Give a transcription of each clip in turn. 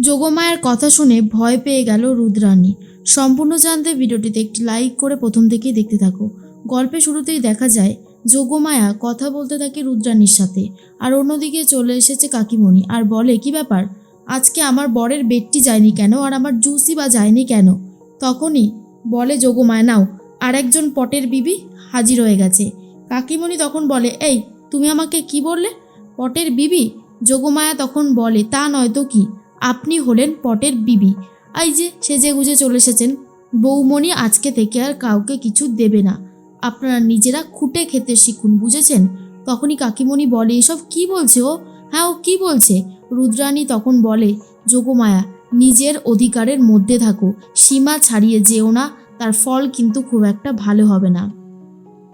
যোগমায়ার কথা শুনে ভয় পেয়ে গেল রুদ্রাণী। সম্পূর্ণ জানতে ভিডিওটিতে একটি লাইক করে প্রথম থেকেই দেখতে থাকো। গল্পে শুরুতেই দেখা যায়, যোগমায়া কথা বলতে থাকে রুদ্রাণীর সাথে, আর অন্যদিকে চলে এসেছে কাকিমণি, আর বলে, কি ব্যাপার? আজকে আমার বরের বেডটি যায়নি কেন? আর আমার জুসি বা যায়নি কেন? তখনই বলে যোগমায়া, নাও, আর একজন পটের বিবি হাজির হয়ে গেছে। কাকিমণি তখন বলে, এই, তুমি আমাকে কি বললে? পটের বিবি? যোগমায়া তখন বলে, তা নয় তো কি? আপনি হলেন পটের বিবি। এই যে, সেজে গুজে চলে এসেছেন। বৌমণি আজকে থেকে আর কাউকে কিছু দেবে না। আপনারা নিজেরা খুঁটে খেতে শিখুন, বুঝেছেন? তখনই কাকিমণি বলে, এসব কি বলছে ও? হ্যাঁ ও কি বলছে? রুদ্রাণী তখন বলে, যোগমায়া, নিজের অধিকারের মধ্যে থাকো। সীমা ছাড়িয়ে যেও না, তার ফল কিন্তু খুব একটা ভালো হবে না।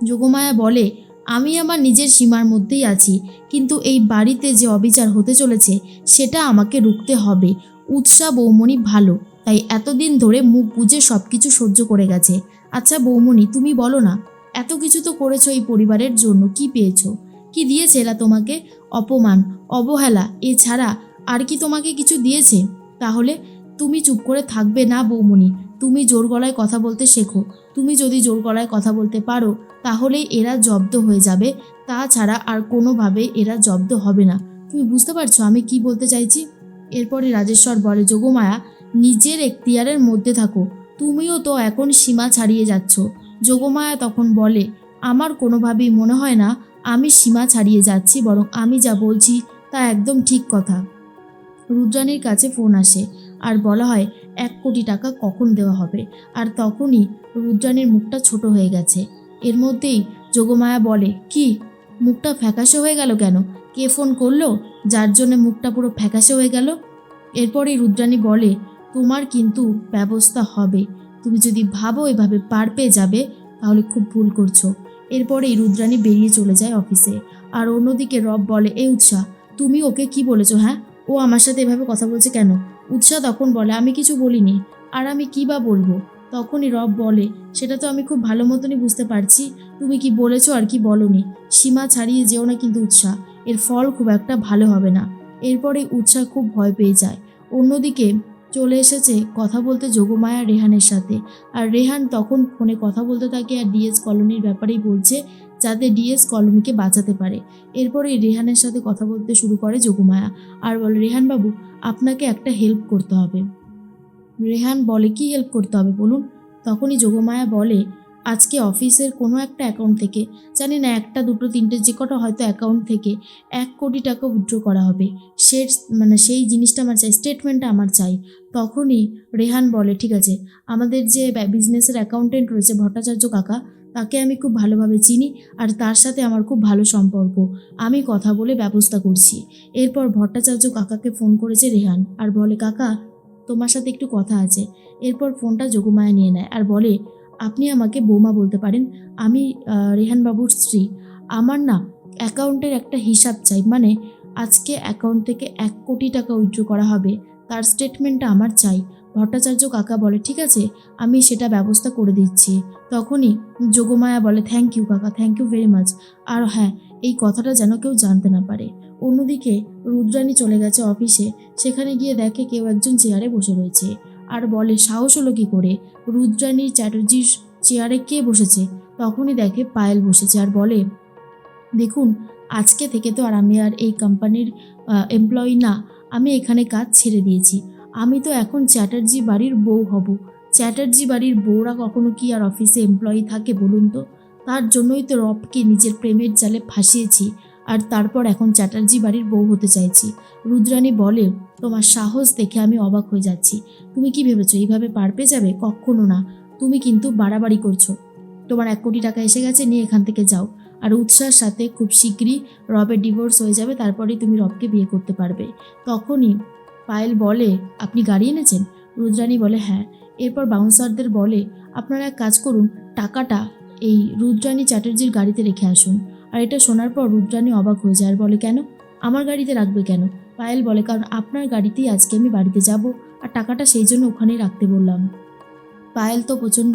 যোগমায়া বলে আমি আমার নিজের সীমার মধ্যেই আছি, কিন্তু এই বাড়িতে যে অবিচার হতে চলেছে, সেটা আমাকে রুখতে হবে। উৎসাহ বৌমণি ভালো, তাই এতদিন ধরে মুখ বুঝে সব কিছু সহ্য করে গেছে। আচ্ছা বৌমণি তুমি বলো না, এত কিছু তো করেছ এই পরিবারের জন্য, কি পেয়েছ? কি দিয়েছে এরা তোমাকে? অপমান, অবহেলা, এছাড়া আর কি তোমাকে কিছু দিয়েছে? তাহলে তুমি চুপ করে থাকবে না বৌমণি। তুমি জোর গলায় কথা বলতে শেখো। তুমি যদি জোর গলায় কথা বলতে পারো, তাহলেই এরা জব্দ হয়ে যাবে। তাছাড়া আর কোনোভাবে এরা জব্দ হবে না। তুমি বুঝতে পারছ আমি কি বলতে চাইছি? এরপরে রাজেশ্বর বলে যোগমায়া নিজের এখতিয়ারের মধ্যে থাকো। তুমিও তো এখন সীমা ছাড়িয়ে যাচ্ছ। যোগমায়া তখন বলে, আমার কোনোভাবেই মনে হয় না আমি সীমা ছাড়িয়ে যাচ্ছি, বরং আমি যা বলছি তা একদম ঠিক কথা। রুদ্রাণীর কাছে ফোন আসে। আর বলা হয়, এক কোটি টাকা কখন দেওয়া হবে? আর তখনই রুদ্রাণীর মুখটা ছোট হয়ে গেছে। এর মধ্যেই যোগমায়া বলে, কি? মুখটা ফ্যাকাশে হয়ে গেল কেন? কে ফোন করল? যার জন্য মুখটা পুরো ফ্যাকাশে হয়ে গেল? এরপরেই রুদ্রাণী বলে, তোমার কিন্তু ব্যবস্থা হবে। তুমি যদি ভাবো এভাবে পার পেয়ে যাবে, তাহলে খুব ভুল করছ। এরপরেই রুদ্রাণী বেরিয়ে চলে যায় অফিসে। আর অন্যদিকে রব বলে এ উৎসাহ তুমি ওকে কি বলেছ হ্যাঁ? ও আমার সাথে এভাবে কথা বলছে কেন? উৎসাহ তখন বলে, আমি কিছু বলিনি। আর আমি কী বা বলব? তখনই রব বলে, সেটা তো আমি খুব ভালো মতনই বুঝতে পারছি। তুমি কি বলেছ আর কি বলনি? সীমা ছাড়িয়ে যেও না কিন্তু উৎসাহ এর ফল খুব একটা ভালো হবে না। এরপরে উৎসাহ খুব ভয় পেয়ে যায়। অন্যদিকে চলে এসেছে কথা বলতে যোগমায়া রেহানের সাথে। আর রেহান তখন ফোনে কথা বলতে থাকে আর ডিএস কলোনির ব্যাপারেই বলছে যাতে ডিএস কলোনিকে বাঁচাতে পারে। এরপরেই রেহানের সাথে কথা বলতে শুরু করে যোগমায়া আর বলে, রেহান বাবু, আপনাকে একটা হেল্প করতে হবে। রেহান বলে, কি হেল্প করতে হবে বলুন? তখনই যোগমায়া বলে, আজকে অফিসের কোনো একটা অ্যাকাউন্ট থেকে, জানি না, একটা, দুটো, তিনটে, যে কটা হয়তো অ্যাকাউন্ট থেকে এক কোটি টাকা উইথড্র করা হবে। সে মানে সেই জিনিসটা আমার চাই স্টেটমেন্টটা আমার চাই। তখনই রেহান বলে, ঠিক আছে, আমাদের যে বিজনেসের অ্যাকাউন্টেন্ট রয়েছে, ভট্টাচার্য কাকা তাকে আমি খুব ভালোভাবে চিনি আর তার সাথে আমার খুব ভালো সম্পর্ক। আমি কথা বলে ব্যবস্থা করছি। এরপর ভট্টাচার্য কাকাকে ফোন করেছে রেহান আর বলে কাকা তোমার সাথে একটু কথা আছে। এরপর ফোনটা যোগমায়া নিয়ে নেয় আর বলে আপনি আমাকে বৌমা বলতে পারেন? আমি আহ, রেহান বাবুর স্ত্রী। আমার না অ্যাকাউন্টের একটা হিসাব চাই। মানে আজকে অ্যাকাউন্ট থেকে এক কোটি টাকা উইথড্র করা হবে। তার স্টেটমেন্টটা আমার চাই। ভট্টাচার্য কাকা বলে, ঠিক আছে, আমি সেটা ব্যবস্থা করে দিচ্ছি। তখনই যোগমায়া বলে থ্যাংক ইউ কাকা থ্যাংক ইউ ভেরি মাচ আর হ্যাঁ এই কথাটা যেন কেউ জানতে না পারে। অন্যদিকে রুদ্রাণী চলে গেছে অফিসে, সেখানে গিয়ে দেখে কেউ একজন চেয়ারে বসে রয়েছে। আর বলে, সাহস হলো কী করে? রুদ্রাণী চ্যাটার্জির চেয়ারে কে বসেছে? তখনই দেখে পায়েল বসেছে আর বলে, দেখুন, আজকে থেকে তো আর আমি আর এই কোম্পানির এমপ্লয়ি না, আমি এখানে কাজ ছেড়ে দিয়েছি। আমি তো এখন চ্যাটার্জি বাড়ির বউ হব। চ্যাটার্জি বাড়ির বউরা কখনো কি আর অফিসে এমপ্লয়ি থাকে বলুন তো? তার জন্যই তো রবকে নিজের প্রেমের জালে ফাঁসিয়েছি, আর তারপর এখন চ্যাটার্জি বাড়ির বউ হতে চাইছি। রুদ্রাণী বলে, তোমার সাহস দেখে আমি অবাক হয়ে যাচ্ছি। তুমি কি ভেবেছো এইভাবে পার পেয়ে যাবে? কখনো না। তুমি কিন্তু বাড়াবাড়ি করছ। তোমার এক কোটি টাকা এসে গেছে, নিয়ে এখান থেকে যাও। আর উৎসাহের সাথে খুব শীঘ্রই রবের ডিভোর্স হয়ে যাবে, তারপরেই তুমি রবকে বিয়ে করতে পারবে। তখনই পায়েল বলে, আপনি গাড়ি এনেছেন? রুদ্রাণী বলে হ্যাঁ। এরপর বাউন্সারদের বলে, আপনারা এক কাজ করুন, টাকাটা এই রুদ্রাণী চ্যাটার্জির গাড়িতে রেখে আসুন। আর এটা শোনার পর রুদ্রাণী অবাক হয়ে যায়, আর বলে, কেন? আমার গাড়িতে রাখবে কেন? পায়েল বলে, কারণ আপনার গাড়িতেই আজকে আমি বাড়িতে যাব, আর টাকাটা সেই জন্য ওখানেই রাখতে বললাম। পায়েল তো প্রচণ্ড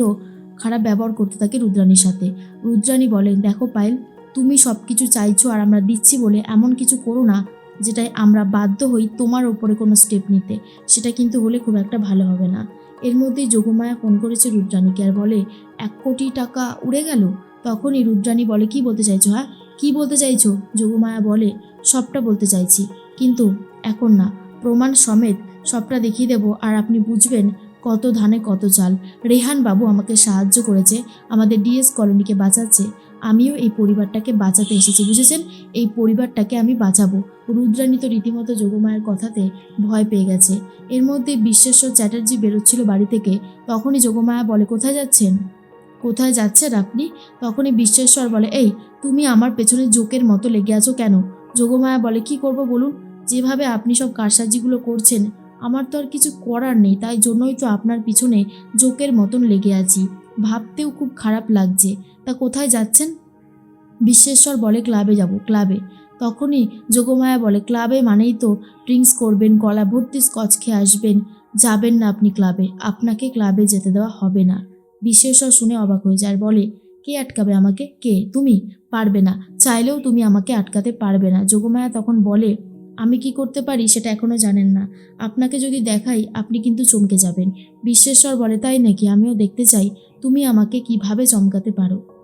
খারাপ ব্যবহার করতে থাকে রুদ্রাণীর সাথে। রুদ্রাণী বলেন দেখো পায়েল, তুমি সব কিছু চাইছো আর আমরা দিচ্ছি বলে এমন কিছু করো না। যেটাই আমরা বাধ্য হই তোমার ওপরে কোনো স্টেপ নিতে। সেটা কিন্তু হলে খুব একটা ভালো হবে না। এর মধ্যেই যোগমায়া ফোন করেছে রুদ্রাণীকে আর বলে, এক কোটি টাকা উড়ে গেল? তখনই রুদ্রাণী বলে, কি বলতে চাইছো হ্যাঁ? কি বলতে চাইছো? যোগমায়া বলে, সবটা বলতে চাইছি। কিন্তু এখন না, প্রমাণ সমেত সবটা দেখিয়ে দেবো আর আপনি বুঝবেন কত ধানে কত চাল। রেহান বাবু আমাকে সাহায্য করেছে, আমাদের ডিএস কলোনিকে বাঁচাচ্ছে। আমিও এই পরিবারটাকে বাঁচাতে এসেছি, বুঝেছেন? এই পরিবারটাকে আমি বাঁচাবো। রুদ্রাণী তো রীতিমতো যোগমায়ের কথাতে ভয় পেয়ে গেছে। এর মধ্যে বিশ্বেশ্বর চ্যাটার্জি বেরোচ্ছিল বাড়ি থেকে। তখনই যোগমায়া বলে, কোথায় যাচ্ছেন? কোথায় যাচ্ছেন আপনি? তখনই বিশ্বেশ্বর বলে, এই, তুমি আমার পেছনে জোকের মতো লেগে আছো কেন? যোগমায়া বলে, কি করব বলুন? যেভাবে আপনি সব কারসাজিগুলো করছেন, আমার তো আর কিছু করার নেই, তাই জন্যই তো আপনার পিছনে জোকের মতন লেগে আছি। ভাবতেও খুব খারাপ লাগছে। তা কোথায় যাচ্ছেন? বিশ্বেশ্বর বলে ক্লাবে যাব, ক্লাবে। তখনই যোগমায়া বলে, ক্লাবে মানেই তো ড্রিঙ্কস করবেন, গলা ভর্তি স্কচ খেয়ে আসবেন। যাবেন না আপনি ক্লাবে, আপনাকে ক্লাবে যেতে দেওয়া হবে না। বিশ্বেশ্বর শুনে অবাক হয়ে যায় বলে, কে আটকাবে আমাকে? কে? তুমি? পারবে না। চাইলেও তুমি আমাকে আটকাতে পারবে না। যোগমায়া তখন বলে আমি কি করতে পারি সেটা এখনও জানেন না। আপনাকে যদি দেখাই, আপনি কিন্তু চমকে যাবেন। বিশ্বেশ্বর বলে, তাই নাকি? আমিও দেখতে চাই। তুমি আমাকে কীভাবে চমকাতে পারো?